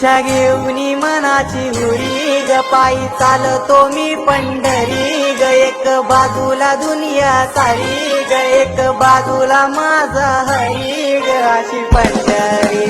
इच्छा घेऊन मनाची हुरी ग पायी चालतो मी पंढरी. ग एक बाजूला दुनिया सारी ग एक बाजूला माझा हरी. ग अशी पंढरी.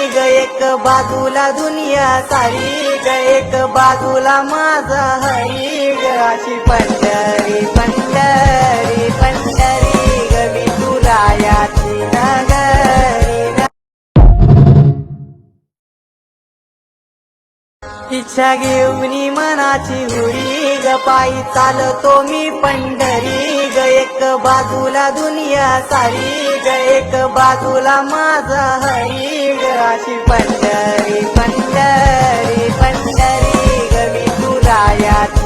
ग एक बाजूला दुनिया सारी ग एक बाजूला माझा हरी ग. अशी पंढरी पंढरी पंढरी ग मी तुरायाची नगरी. इच्छा घेऊन मनाची हुरी ग पायी चालतो मी पंढरी. ग एक बाजूला दुनिया सारी. ग एक बाजूला माझा हरी. ग अशी पंढरी पंढरी पंढरी. ग मी तुरायाची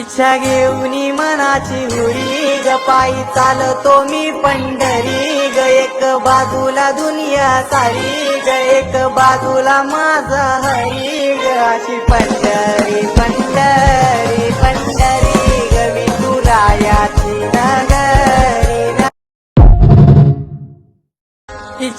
इच्छा घेऊन मनाची हुरी ग पायी चालतो मी पंढरी. ग एक बाजूला दुनिया सारी ग एक बाजूला माझा हरी. ग अशी पंढरी पंढरी पंढरी. ग मी तुरायाची नगरी.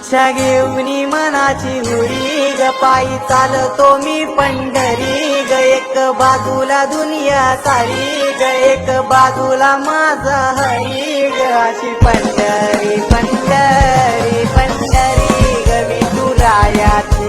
इच्छा घेऊन मनाची हुरी ग पायी चालतो मी पंढरी ग एक बाजूला दुनिया सारी ग एक बाजूला माझा हरी ग अशी पंढरी पंढरी पंढरी ग मी तुरायाची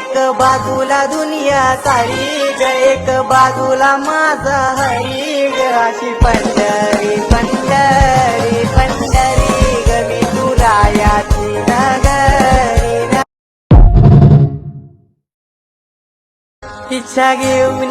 एक बाजूला दुनिया सारी ग एक बाजूला माझा हरी ग. अशी पंढरी पंढरी पंढरी ग मी तुरायाची नगरी इच्छा घेऊन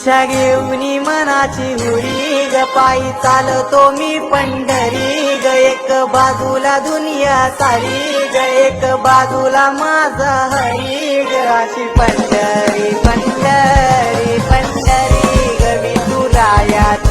दीक्षा घेऊन मनाची हुरी ग पायी चालतो मी पंढरी ग एक बाजूला दुनिया सारी ग एक बाजूला माझा हरी ग अशी पंढरी पंढरी पंढरी ग मी तुला यात